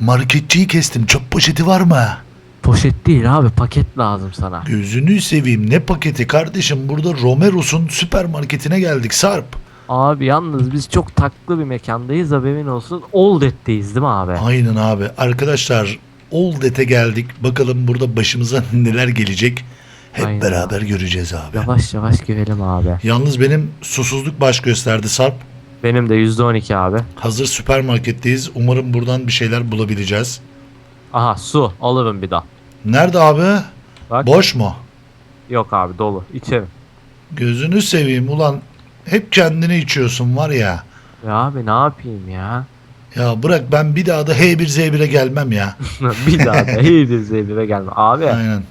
Marketçiyi kestim. Çöp poşeti var mı? Poşet değil abi paket lazım sana. Gözünü seveyim. Ne paketi kardeşim? Burada Romeros'un süpermarketine geldik Sarp. Abi yalnız biz çok taklı bir mekandayız haberin olsun. Oldet'teyiz değil mi abi? Aynen abi. Arkadaşlar Oldet'e geldik. Bakalım burada başımıza neler gelecek. Hep Aynen. beraber göreceğiz abi. Yavaş yavaş girelim abi. Yalnız benim susuzluk baş gösterdi Sarp. Benim de %12 abi. Hazır süpermarketteyiz. Umarım buradan bir şeyler bulabileceğiz. Aha su alırım bir daha. Nerede abi? Bak. Boş mu? Yok abi dolu içerim. Gözünü seveyim ulan. Hep kendini içiyorsun var ya. Ya abi ne yapayım ya? Ya bırak ben bir daha da H1Z1'e gelmem ya. bir daha da iyi bir zevire gelme. Abi Aynen.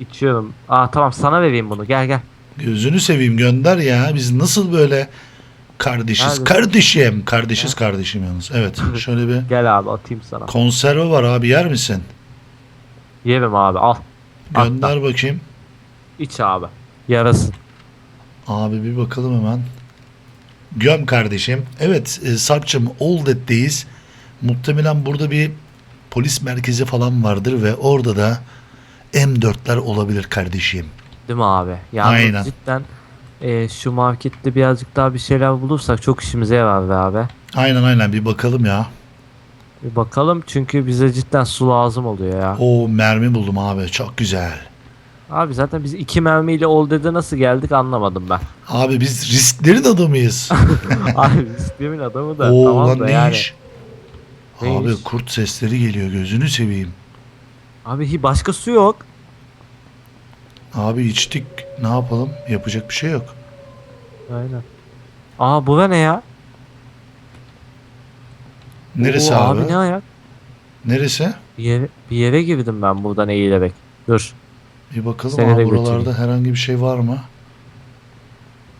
içiyorum. Aa tamam sana vereyim bunu gel gel. Gözünü seveyim gönder ya. Biz nasıl böyle kardeşiz? Nerede? Kardeşim. Kardeşiz kardeşim yalnız. Evet. Şöyle bir Gel abi atayım sana. konserve var abi yer misin? Yemem abi al. Gönder bakayım. İç abi. Yarasın. Abi bir bakalım hemen. Göm kardeşim. Evet e, Sarp'cığım Oldet'teyiz. Muhtemelen burada bir polis merkezi falan vardır ve orada da M4'ler olabilir kardeşim. Değil mi abi? Yani Aynen. cidden e, şu markette birazcık daha bir şeyler bulursak çok işimize yarar be abi. Aynen aynen bir bakalım ya. Bir bakalım çünkü bize cidden su lazım oluyor ya. O mermi buldum abi çok güzel. Abi zaten biz iki mermiyle Oldet'e nasıl geldik anlamadım ben. Abi biz risklerin adamıyız. abi istemin adamı da Oo tamam lan da ne yani. iş? Neymiş? Abi kurt sesleri geliyor gözünü seveyim. Abi hi- başka su yok. Abi içtik ne yapalım yapacak bir şey yok. Aynen. Aa bu ne ya? Neresi Oo, abi? Abi ne ayak? Neresi? Bir yere, bir yere girdim ben buradan eğilerek. Dur. Bir bakalım Seni abi buralarda götüreyim. herhangi bir şey var mı?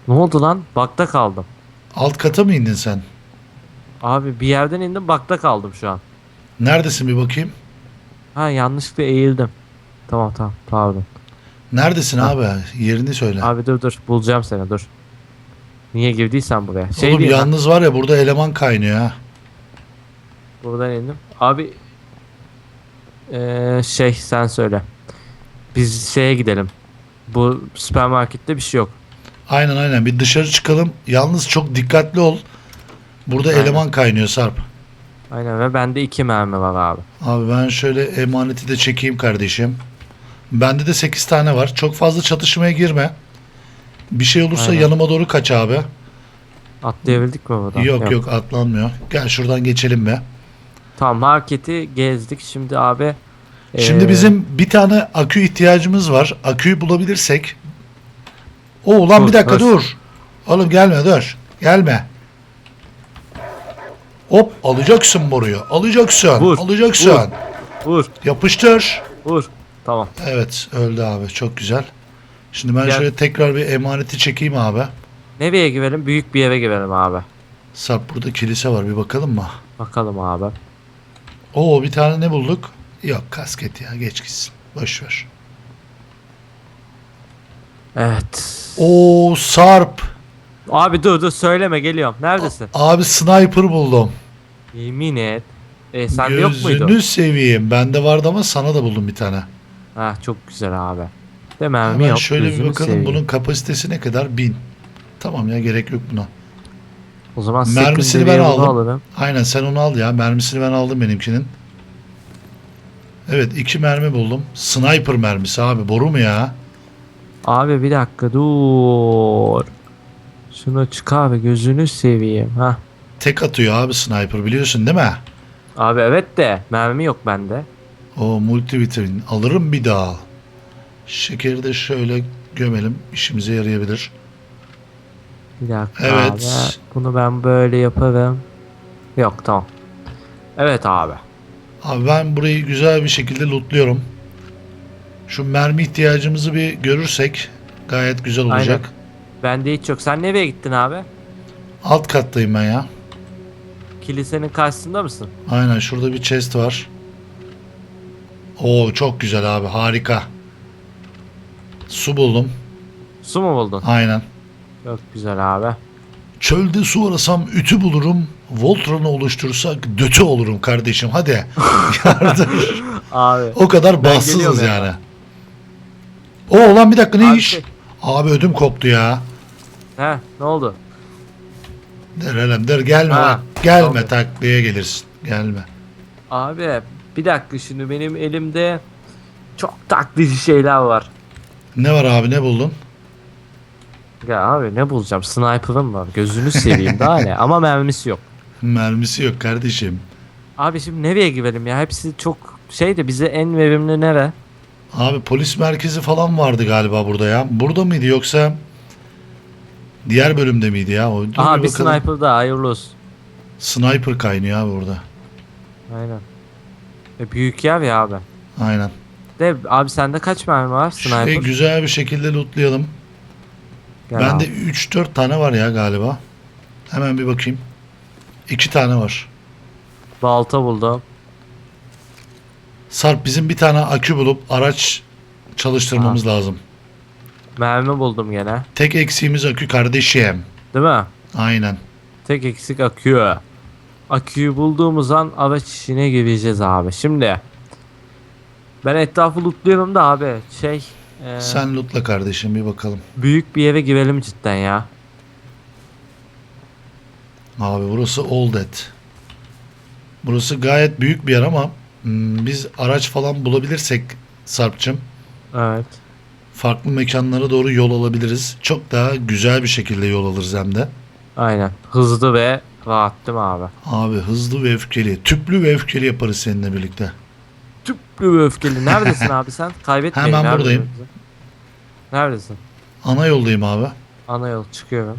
Ne oldu lan? Bakta kaldım. Alt kata mı indin sen? Abi bir yerden indim bakta kaldım şu an. Neredesin bir bakayım. Ha yanlışlıkla eğildim. Tamam tamam pardon. Neredesin Ha. abi? Yerini söyle. Abi dur dur bulacağım seni dur. Niye girdiysen buraya? Şey Oğlum diyeyim ben, yalnız var ya burada eleman kaynıyor ha. buradan indim. Abi eee, şey sen söyle. Biz şeye gidelim. Bu süpermarkette bir şey yok. Aynen aynen bir dışarı çıkalım. Yalnız çok dikkatli ol. Burada Aynen. eleman kaynıyor Sarp. Aynen ve bende iki mermi var abi. Abi ben şöyle emaneti de çekeyim kardeşim. Bende de 8 tane var. Çok fazla çatışmaya girme. Bir şey olursa Aynen. yanıma doğru kaç abi. Atlayabildik mi buradan? Yok yok atlanmıyor. Gel şuradan geçelim be. Tamam marketi gezdik. Şimdi abi Şimdi eee, bizim bir tane akü ihtiyacımız var. Aküyü bulabilirsek. Oo ulan Dur, bir dakika dur. dur. Oğlum gelme dur. Gelme. Hop alacaksın boruyu. Alacaksın. Vur, alacaksın. vur. vur Yapıştır. vur. Tamam. Evet öldü abi çok güzel. Şimdi ben Gel. şöyle tekrar bir emaneti çekeyim abi. Nereye girelim? Büyük bir yere girelim abi. Sarp burada kilise var bir bakalım mı? Bakalım abi. Oo bir tane ne bulduk? Yok kasket ya geç gitsin. Boş ver. Evet. Oo Sarp. Abi dur dur söyleme geliyorum. Neredesin? Abi sniper buldum. Yemin et. E, sende yok muydu? Gözünü seveyim. Bende vardı ama sana da buldum bir tane. Ha çok güzel abi. De mermi Hemen yok. şöyle bir bakalım seveyim. bunun kapasitesi ne kadar? Bin. Tamam ya gerek yok buna. O zaman Mermisini ben aldım. alırım. Aynen sen onu al ya. Mermisini ben aldım benimkinin. Evet iki mermi buldum. Sniper mermisi abi. Boru mu ya? Abi bir dakika dur. Şunu çıkar gözünü seveyim. Ha. Tek atıyor abi sniper biliyorsun değil mi? Abi evet de mermi yok bende. O multivitamin. Alırım bir daha. Şekeri de şöyle gömelim. işimize yarayabilir. Bir dakika Evet. abi. Bunu ben böyle yaparım. Yok tamam. Evet abi. Abi ben burayı güzel bir şekilde lootluyorum. Şu mermi ihtiyacımızı bir görürsek gayet güzel olacak. Bende hiç yok. Sen nereye gittin abi? Alt kattayım ben ya. Kilisenin karşısında mısın? Aynen şurada bir chest var. Oo çok güzel abi harika. Su buldum. Su mu buldun? Aynen. Çok güzel abi. Çölde su arasam ütü bulurum. Voltron'u oluştursak dötü olurum kardeşim. Hadi. Yardım. Abi. o kadar bahtsızız yani. ya. O lan bir dakika ne Abi iş? şey- Abi ödüm koptu ya. He ne oldu? Der elem der gelme Ha, lan. Gelme taklaya gelirsin. Gelme. Abi bir dakika şimdi benim elimde çok taklitçi şeyler var. Ne var abi ne buldun? Ya abi ne bulacağım? Sniper'ım var. Gözünü seveyim daha ne? Ama mermisi yok. Mermisi yok kardeşim. Abi şimdi nereye girelim ya? Hepsi çok şey de bize en verimli nere? Abi polis merkezi falan vardı galiba burada ya. Burada mıydı yoksa diğer bölümde miydi ya? O, Aha bir bakalım. sniper daha hayırlı olsun. Sniper kaynıyor abi burada. Aynen. E, büyük yer ya abi. Aynen. De abi sende kaç mermi var sniper? Şurayı güzel bir şekilde lootlayalım. Gel Bende abi. 3-4 tane var ya galiba. Hemen bir bakayım. 2 tane var. Balta buldum. Sarp bizim bir tane akü bulup araç çalıştırmamız lazım. Mermi buldum gene. Tek eksiğimiz akü kardeşim. Değil mi? Aynen. Tek eksik akü. Aküyü bulduğumuz an araç işine gireceğiz abi. Şimdi ben etrafı lootluyorum da abi şey e, Sen lootla kardeşim bir bakalım. büyük bir eve girelim cidden ya. Abi burası Old Dead. Burası gayet büyük bir yer ama hmm, biz araç falan bulabilirsek Sarp'cığım Evet. farklı mekanlara doğru yol alabiliriz. Çok daha güzel bir şekilde yol alırız hem de. Aynen. Hızlı ve rahat değil mi abi? Abi hızlı ve öfkeli, tüplü ve öfkeli yaparız seninle birlikte. Tüplü ve öfkeli. Neredesin abi sen? Kaybetmeyin. Hemen buradayım. Neredesin? Ana yoldayım abi. Ana yol çıkıyorum.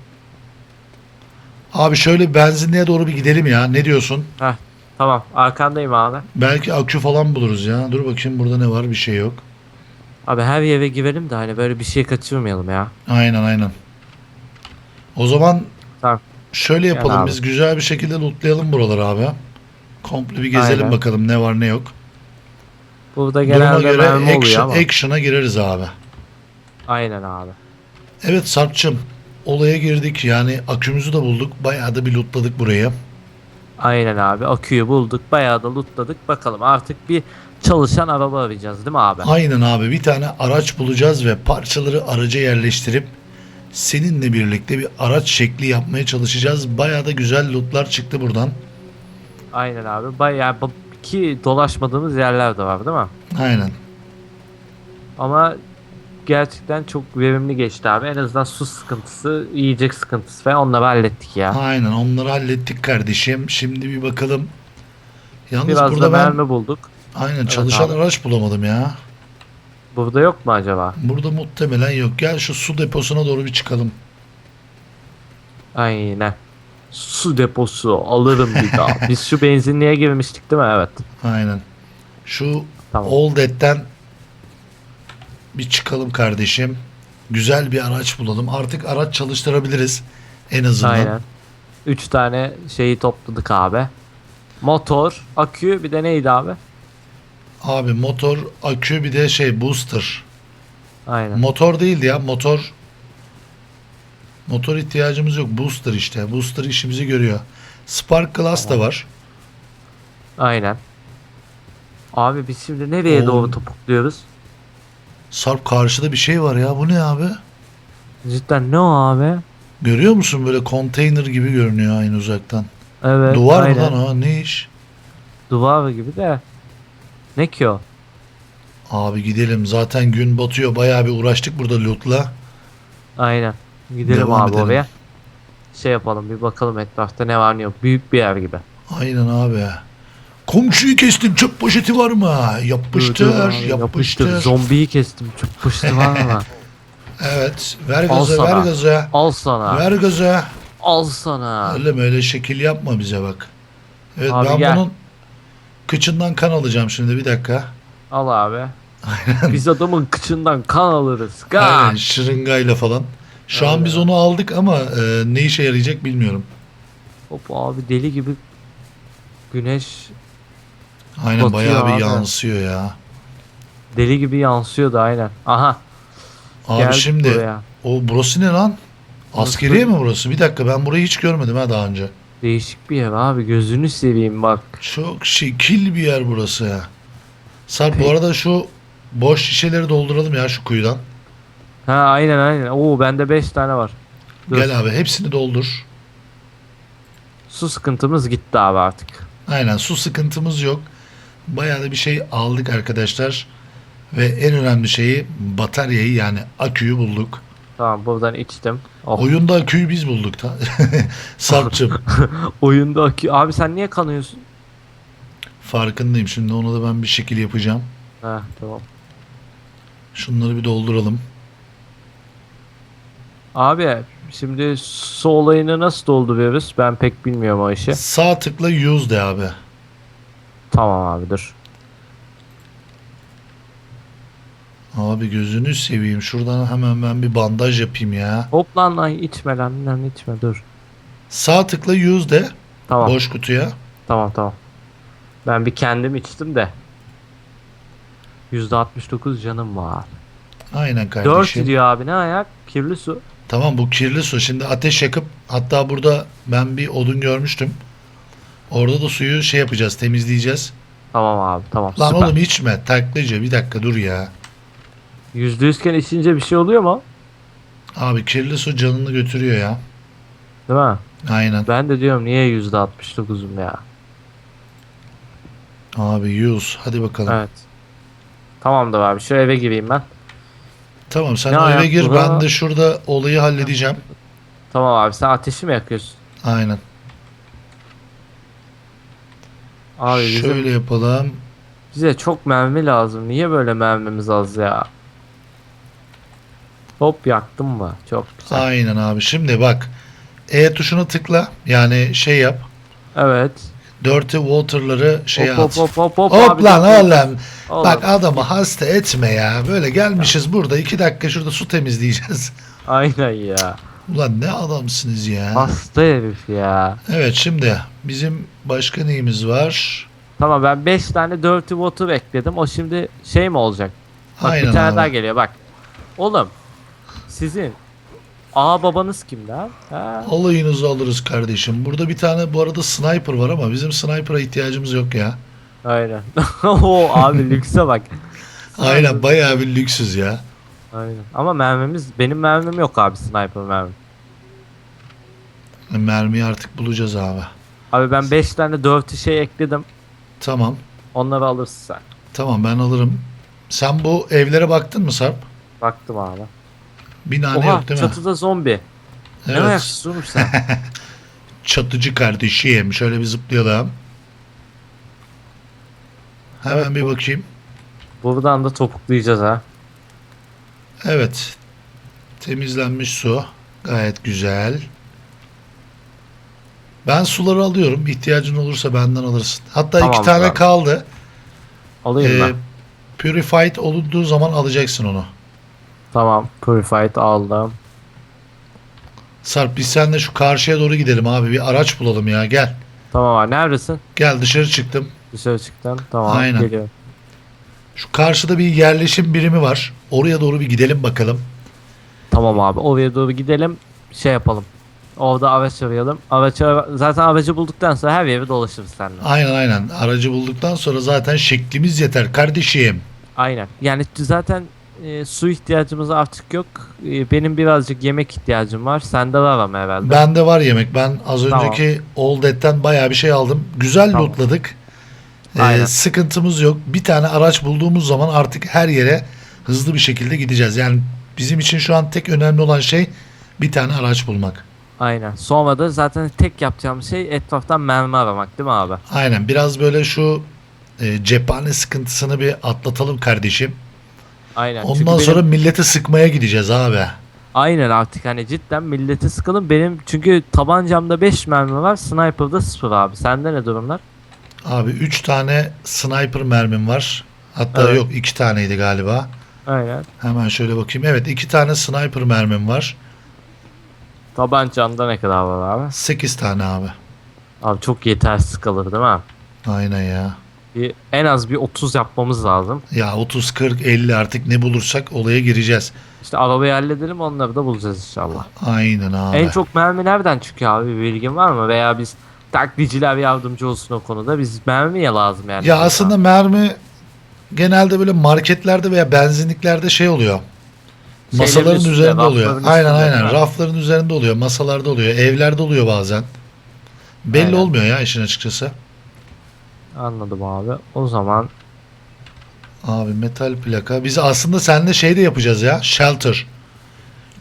Abi şöyle benzinliğe doğru bir gidelim ya. Ne diyorsun? Tamam arkandayım abi. Belki akü falan buluruz ya. Dur bakayım burada ne var bir şey yok. Abi her eve girelim de hani böyle bir şey kaçırmayalım ya. Aynen aynen. O zaman. Şöyle yapalım abi. biz güzel bir şekilde lootlayalım buraları abi. Komple bir gezelim Aynen. bakalım ne var ne yok. Burada Duruma genelde göre mermi oluyor action, ama. action'a gireriz abi. Aynen abi. Evet Sarp'cığım olaya girdik yani akümüzü de bulduk. Bayağı da bir lootladık burayı. Aynen abi. Aküyü bulduk. Bayağı da lootladık. Bakalım artık bir çalışan araba arayacağız değil mi abi? Aynen abi bir tane araç bulacağız ve parçaları araca yerleştirip seninle birlikte bir araç şekli yapmaya çalışacağız. Bayağı da güzel lootlar çıktı buradan. Aynen abi. Bayağı bu- ki dolaşmadığımız yerler de var değil mi? Aynen. Ama gerçekten çok verimli geçti abi. En azından su sıkıntısı, yiyecek sıkıntısı falan onları hallettik ya. Aynen onları hallettik kardeşim. Şimdi bir bakalım. Yalnız Biraz da burada ben mermi bulduk. aynen çalışan abi. araç bulamadım ya. Burada yok mu acaba? Burada muhtemelen yok. Gel şu su deposuna doğru bir çıkalım. Aynen. Su deposu alırım bir daha. Biz şu benzinliğe girmiştik değil mi? Evet. Aynen. Şu Tamam. Old Dead'den bir çıkalım kardeşim. Güzel bir araç bulalım. Artık araç çalıştırabiliriz. En azından. Aynen. 3 tane şeyi topladık abi. Motor, akü bir de neydi abi? Abi motor, akü bir de şey booster. Aynen. Motor değildi ya motor. Motor ihtiyacımız yok. Booster işte. Booster işimizi görüyor. Spark Glass da var. Aynen. Abi biz şimdi nereye Oğlum. doğru topukluyoruz? Sarp karşıda bir şey var ya. Bu ne abi? Cidden ne o abi? Görüyor musun böyle konteyner gibi görünüyor aynı uzaktan. Evet. Duvar aynen. mı lan o? Ne iş? Duvar gibi de. Ne ki o? Abi gidelim. Zaten gün batıyor. Bayağı bir uğraştık burada loot'la. Aynen. Gidelim Devam abi edelim. oraya. Şey yapalım bir bakalım etrafta ne var ne yok. Büyük bir yer gibi. Aynen abi. Komşuyu kestim. Çöp poşeti var mı? Yapıştır. Dur, dur abi, yapıştır. Zombiyi kestim. Çok pıştı var mı? Evet. Ver Al gaza. sana. Ver gaza. Al sana. Ver gaza. Al sana. Öyle mi? Öyle şekil yapma bize bak. Evet Abi ben gel. bunun kıçından kan alacağım şimdi bir dakika. Al abi. Biz adamın kıçından kan alırız. Aynen Kan. şırıngayla falan. Şu an Öyle. biz onu aldık ama e, ne işe yarayacak bilmiyorum. Hop abi deli gibi güneş Aynen Batıyor bayağı bir abi. yansıyor ya. deli gibi yansıyordu aynen. Aha Abi gel şimdi buraya. o burası ne lan? Askeriye mi burası? Bir dakika ben burayı hiç görmedim ha daha önce. Değişik bir yer abi gözünü seveyim bak. Çok şekil bir yer burası ya. Sarp bu arada şu boş şişeleri dolduralım ya şu kuyudan. Ha aynen aynen. Oo bende 5 tane var. Dur. Gel abi hepsini doldur. Su sıkıntımız gitti abi artık. Aynen su sıkıntımız yok. Bayağı da bir şey aldık arkadaşlar. Ve en önemli şeyi bataryayı yani aküyü bulduk. Tamam buradan içtim. Oh. Oyunda aküyü biz bulduk. Ta. Sarp'cığım Oyunda akü. Abi sen niye kanıyorsun? farkındayım. Şimdi onu da ben bir şekil yapacağım. Ha tamam. Şunları bir dolduralım. Abi şimdi su olayını nasıl dolduruyoruz? Ben pek bilmiyorum o işi. Sağ tıkla use de abi. Tamam abi dur. Abi gözünü seveyim. Şuradan hemen ben bir bandaj yapayım ya. Hop lan lan içme lan lan içme dur. Sağ tıkla use de Tamam boş kutuya. tamam tamam. Ben bir kendim içtim de. %69 canım var. Aynen 4 kardeşim. diyor abi ne ayak? Kirli su. Tamam bu kirli su. Şimdi ateş yakıp hatta burada ben bir odun görmüştüm. Orada da suyu şey yapacağız temizleyeceğiz. Tamam abi tamam Lan süper. oğlum içme taklice bir dakika dur ya. Yüzde yüzken içince bir şey oluyor mu? Abi kirli su canını götürüyor ya. Değil mi? Aynen. Ben de diyorum niye yüzde 69'um ya. Abi use hadi bakalım. Evet. Tamamdır abi şu eve gireyim ben. Tamam sen Ne o eve ayak gir ben de şurada olayı halledeceğim. Tamam abi sen ateşi mi yakıyorsun? Aynen. Abi bizim, Şöyle yapalım. bize çok mermi lazım. Niye böyle mermimiz az ya? Hop yaktım mı? Çok güzel. Aynen abi. Şimdi bak. E tuşuna tıkla. Yani şey yap. Evet. Dirty water'ları şeye hop, at. hop hop hop hop Hop abi, lan oğlum. Oğlum, Bak adamı hasta etme ya. Böyle gelmişiz burada iki dakika şurada su temizleyeceğiz. Aynen ya. Ulan ne adamsınız ya. Hasta herif ya. Evet şimdi bizim başka neyimiz var? Tamam ben 5 tane dirty water ekledim. O şimdi şey mi olacak? Bak Aynen bir tane abi. daha geliyor bak. Oğlum sizin A babanız kim lan? Ha? Alayınızı alırız kardeşim. Burada bir tane bu arada sniper var ama bizim sniper'a ihtiyacımız yok ya. Aynen. Oo abi lükse bak. Aynen bayağı bir lüksüz ya. Aynen. Ama mermimiz benim mermim yok abi sniper mermim. Mermiyi artık bulacağız abi. Abi ben 5 tane dirty şey ekledim. Tamam. Onları alırsın sen. Tamam ben alırım. Sen bu evlere baktın mı Sarp? Baktım abi. Bir nane Oha yok değil mi? çatıda zombi. Ne Evet. ayaksın oğlum sen? Çatıcı kardeşim. Şöyle bir zıplayalım. Hemen bir bakayım. Buradan da topuklayacağız ha. Evet. Temizlenmiş su. Gayet güzel. Ben suları alıyorum. İhtiyacın olursa benden alırsın. Hatta iki Tamam, tane tamam. kaldı. Alayım Ee, ben. purified olunduğu zaman alacaksın onu. Tamam. Purified aldım. Sarp biz seninle şu karşıya doğru gidelim abi. Bir araç bulalım ya. Gel. Tamam abi neredesin? Gel dışarı çıktım. Dışarı çıktın. Tamam Aynen. geliyorum. Şu karşıda bir yerleşim birimi var. Oraya doğru bir gidelim bakalım. Tamam abi oraya doğru gidelim. Şey yapalım. Orada araç arayalım. Araç ara- zaten aracı bulduktan sonra her yeri dolaşırız seninle. Aynen aynen. Aracı bulduktan sonra zaten şeklimiz yeter kardeşim. Aynen. Yani zaten e, su ihtiyacımız artık yok. E, benim birazcık yemek ihtiyacım var. Sende var ama herhalde. Bende var yemek. Ben az Tamam. önceki All Dead'den bayağı bir şey aldım. Güzel Tamam. lootladık. Ee, Aynen. sıkıntımız yok. Bir tane araç bulduğumuz zaman artık her yere hızlı bir şekilde gideceğiz. Yani bizim için şu an tek önemli olan şey bir tane araç bulmak. Aynen. Sonra da zaten tek yapacağım şey etraftan mermi aramak değil mi abi? Aynen. Biraz böyle şu e, cephane sıkıntısını bir atlatalım kardeşim. Aynen. Çünkü Ondan benim- sonra millete sıkmaya gideceğiz abi. Aynen artık hani cidden milleti sıkalım. Benim çünkü tabancamda 5 mermi var. Sniper'da 0 abi. Sende ne durumlar? Abi 3 tane sniper mermim var. Hatta Evet. yok 2 taneydi galiba. Aynen. Hemen şöyle bakayım. Evet 2 tane sniper mermim var. Tabancanda ne kadar var abi? 8 tane abi. Abi çok yetersiz kalır değil mi? Aynen ya. Bir, en az bir 30 yapmamız lazım. Ya 30, 40, 50 artık ne bulursak olaya gireceğiz. İşte arabayı halledelim onları da bulacağız inşallah. Aynen abi. En çok mermi nereden çıkıyor abi? Bir bilgin var mı? Veya biz taklitçiler yardımcı olsun o konuda. Biz mermiye lazım yani. Ya aslında mermi genelde böyle marketlerde veya benzinliklerde şey oluyor. Masaların üstünde, üzerinde oluyor. Aynen aynen. Rafların üzerinde oluyor, masalarda oluyor, evlerde oluyor bazen. Belli Aynen. olmuyor ya işin açıkçası. Anladım abi. O zaman Abi metal plaka. Biz aslında seninle şey de yapacağız ya. Shelter.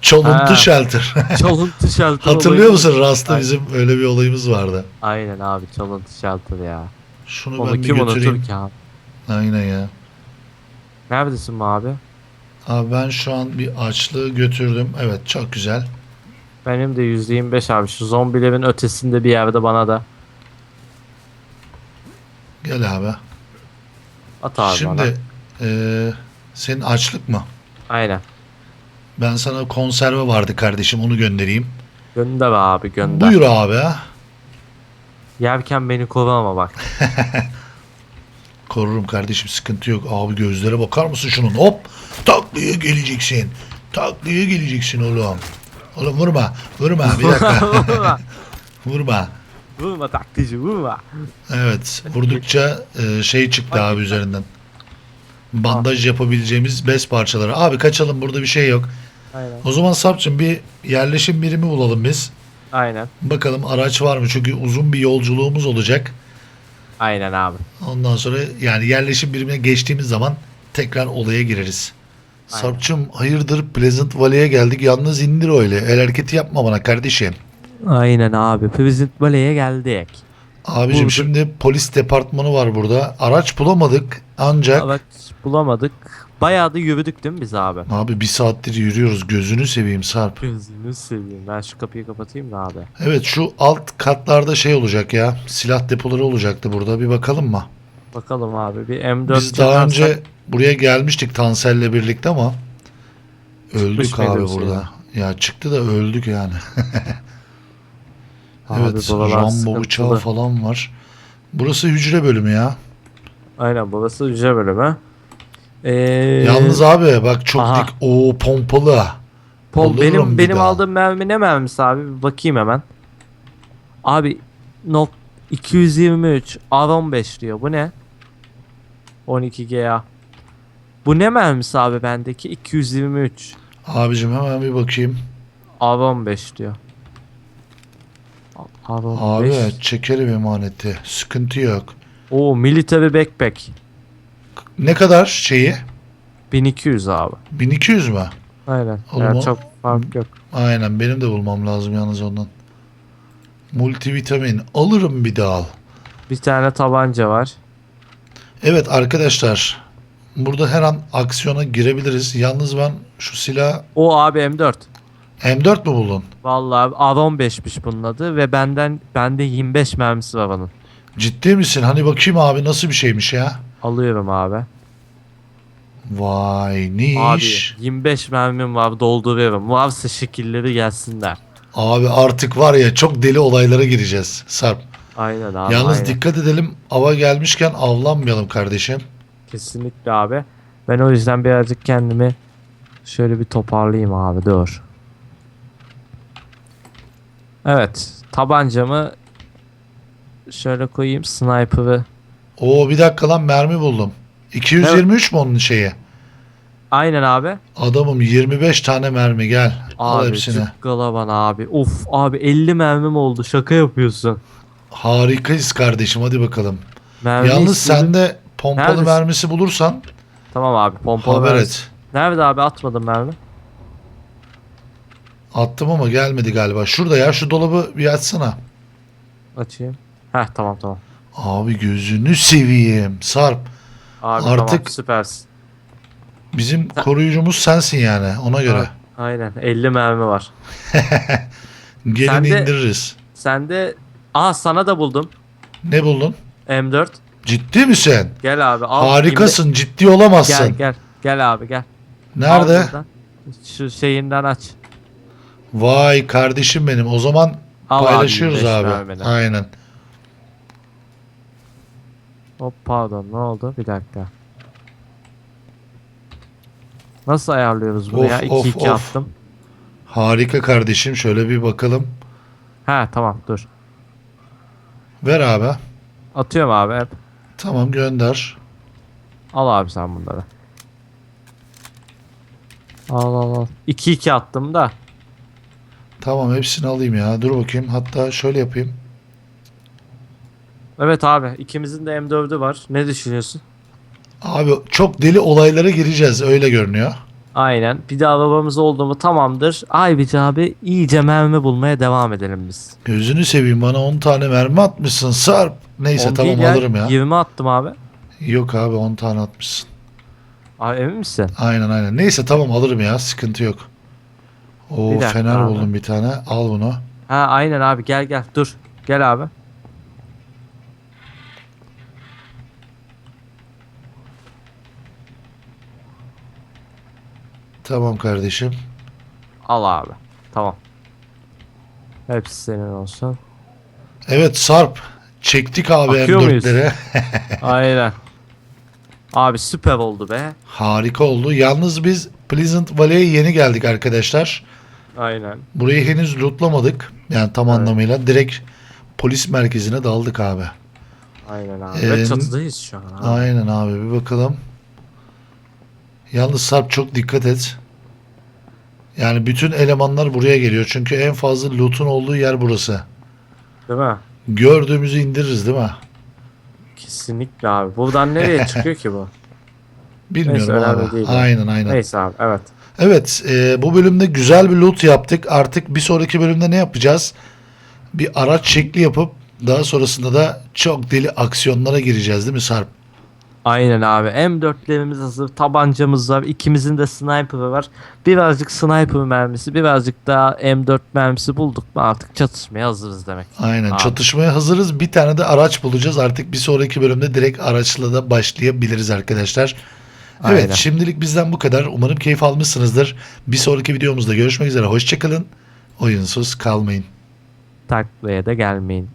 Çoluntu Ha. shelter. çalıntı shelter Hatırlıyor olayı- musun Aynen. bizim öyle bir olayımız vardı. Aynen abi çalıntı shelter ya. Şunu Onu ben bir kim götüreyim. unutur ki abi? Aynen ya. Neredesin bu abi? Abi ben şu an bir açlığı götürdüm. Evet çok güzel. Benim de %25 abi. Şu zombilerin ötesinde bir yerde bana da Gel abi. at abi bana. Şimdi eee, senin açlık mı? Aynen. Ben sana konserve vardı kardeşim onu göndereyim. Gönder abi gönder. Buyur abi. Yerken beni koru ama bak. Korurum kardeşim sıkıntı yok. Abi gözlere bakar mısın şunun? Hop taklaya geleceksin. Taklaya geleceksin oğlum. Oğlum vurma. Vurma bir dakika. vurma. vurma. Taktici vurma. Evet vurdukça e, şey çıktı abi üzerinden. Bandaj yapabileceğimiz bez parçaları. Abi kaçalım burada bir şey yok. Aynen. O zaman Sapçım bir yerleşim birimi bulalım biz. Aynen. Bakalım araç var mı? Çünkü uzun bir yolculuğumuz olacak. Aynen abi. Ondan sonra yani yerleşim birimine geçtiğimiz zaman tekrar olaya gireriz. Aynen. Sarpçım hayırdır Pleasant Valley'e geldik. Yalnız indir öyle. El hareketi yapma bana kardeşim. Aynen abi. Prison Valley'e geldik. Abicim Burada- şimdi polis departmanı var burada. Araç bulamadık ancak Evet bulamadık. Bayağı da yürüdük değil mi biz abi? abi bir saattir yürüyoruz. Gözünü seveyim Sarp. Gözünü seveyim. Ben şu kapıyı kapatayım da abi. Evet şu alt katlarda şey olacak ya. Silah depoları olacaktı burada. Bir bakalım mı? Bakalım abi. Bir M4 Biz daha çakarsak- önce buraya gelmiştik Tansel'le birlikte ama öldük Çıkmış abi şey burada. Ya çıktı da öldük yani. Abi evet Rambo sıkıntılı. bıçağı falan var. Burası hücre bölümü ya. Aynen burası hücre bölümü. Ee, Yalnız abi bak çok Aha. dik. O pompalı. Pol benim benim daha. aldığım mermi ne mermisi abi? Bir bakayım hemen. Abi nok 223 R15 diyor. Bu ne? 12 GA. Bu ne mermisi abi bendeki? 223 Abicim hemen bir bakayım. R15 diyor. R15. Abi çekerim emaneti. Sıkıntı yok. Oo military backpack. Ne kadar şeyi? 1200 abi. 1200 mü? Aynen. Oğlum yani o- çok fark yok. Aynen benim de bulmam lazım yalnız ondan. Multivitamin alırım bir daha al. Bir tane tabanca var. Evet arkadaşlar. Burada her an aksiyona girebiliriz. Yalnız ben şu silah O abi M4. M4 mü buldun? Vallahi R15'miş bunun adı ve benden bende 25 mermisi var onun. Ciddi misin? Hani bakayım abi nasıl bir şeymiş ya? Alıyorum abi. Vay ne Abi iş? 25 mermim var dolduruyorum. Varsa şekilleri gelsinler. Abi artık var ya çok deli olaylara gireceğiz Sarp. Aynen abi. Yalnız aynen. dikkat edelim ava gelmişken avlanmayalım kardeşim. Kesinlikle abi. Ben o yüzden birazcık kendimi şöyle bir toparlayayım abi dur. Evet. Tabancamı şöyle koyayım. Sniper'ı. Oo bir dakika lan mermi buldum. 223 mu onun şeyi? Aynen abi. Adamım 25 tane mermi gel. Al Abi hepsini. cıkkala bana abi. Of abi 50 mermim oldu. Şaka yapıyorsun. Harikayız kardeşim hadi bakalım. Mermi Yalnız istedim. sen de pompalı Neredesin? mermisi bulursan Tamam abi pompalı haber mermi. et. Nerede abi atmadım mermi. Attım ama gelmedi galiba. Şurada ya şu dolabı bir açsana. Açayım. Heh tamam tamam. Abi gözünü seveyim. Sarp. Abi tamam Artık- süpersin. Bizim koruyucumuz sensin yani ona göre. Aynen 50 mermi var. Gelin Sen de- indiririz. Sen de Aha sana da buldum. Ne buldun? M4. Ciddi misin? Gel abi al. Harikasın. Ciddi Gel olamazsın. gel. Gel abi gel. Nerede? Şu şeyinden aç. Vay kardeşim benim. O zaman Al paylaşıyoruz abi. 25 abi. Aynen. Hop pardon ne oldu? Bir dakika. Nasıl ayarlıyoruz bunu Of, ya? 2 of, 2 of. attım. Harika kardeşim. Şöyle bir bakalım. He tamam dur. Ver abi. Atıyorum abi hep. Tamam gönder. Al abi sen bunları. Al al al. 2 2 attım da. Tamam hepsini alayım ya. Dur bakayım. Hatta şöyle yapayım. Evet abi ikimizin de M4'ü var. Ne düşünüyorsun? Abi çok deli olaylara gireceğiz. Öyle görünüyor. Aynen. Bir de arabamız oldu mu tamamdır. Aybici abi iyice mermi bulmaya devam edelim biz. Gözünü seveyim bana 10 tane mermi atmışsın Sarp. Neyse 10 tamam ya, alırım ya. 20 attım abi. Yok abi 10 tane atmışsın. Abi emin misin? Aynen aynen. Neyse tamam alırım ya. Sıkıntı yok. O Bir dakika fener abi. buldum bir tane. Al bunu. Ha aynen abi gel gel dur. Gel abi. Tamam kardeşim. Al abi. Tamam. Hepsi senin olsun. Evet Sarp. Çektik abi Akıyor muyuz? M4'leri. Aynen. Abi süper oldu be. Harika oldu. Yalnız biz Pleasant Valley'e yeni geldik arkadaşlar. Aynen. Burayı henüz lootlamadık. Yani tam Evet. anlamıyla direkt polis merkezine daldık abi. Aynen abi. Ee, Ve çatıdayız şu an abi. Aynen abi bir bakalım. Yalnız Sarp çok dikkat et. Yani bütün elemanlar buraya geliyor. Çünkü en fazla loot'un olduğu yer burası. Değil mi? Gördüğümüzü indiririz değil mi? Kesinlikle abi. Buradan nereye çıkıyor ki bu? Bilmiyorum Neyse, abi. değil. Aynen aynen. Neyse abi evet. Evet e, bu bölümde güzel bir loot yaptık. Artık bir sonraki bölümde ne yapacağız? Bir araç şekli yapıp daha sonrasında da çok deli aksiyonlara gireceğiz değil mi Sarp? Aynen abi. M4'lerimiz hazır. Tabancamız var. İkimizin de sniper'ı var. Birazcık sniper mermisi, birazcık daha M4 mermisi bulduk mu artık çatışmaya hazırız demek. Aynen Abi. çatışmaya hazırız. Bir tane de araç bulacağız. Artık bir sonraki bölümde direkt araçla da başlayabiliriz arkadaşlar. Evet Aynen. şimdilik bizden bu kadar. Umarım keyif almışsınızdır. Bir sonraki videomuzda görüşmek üzere. Hoşçakalın. Oyunsuz kalmayın. Taklaya da gelmeyin.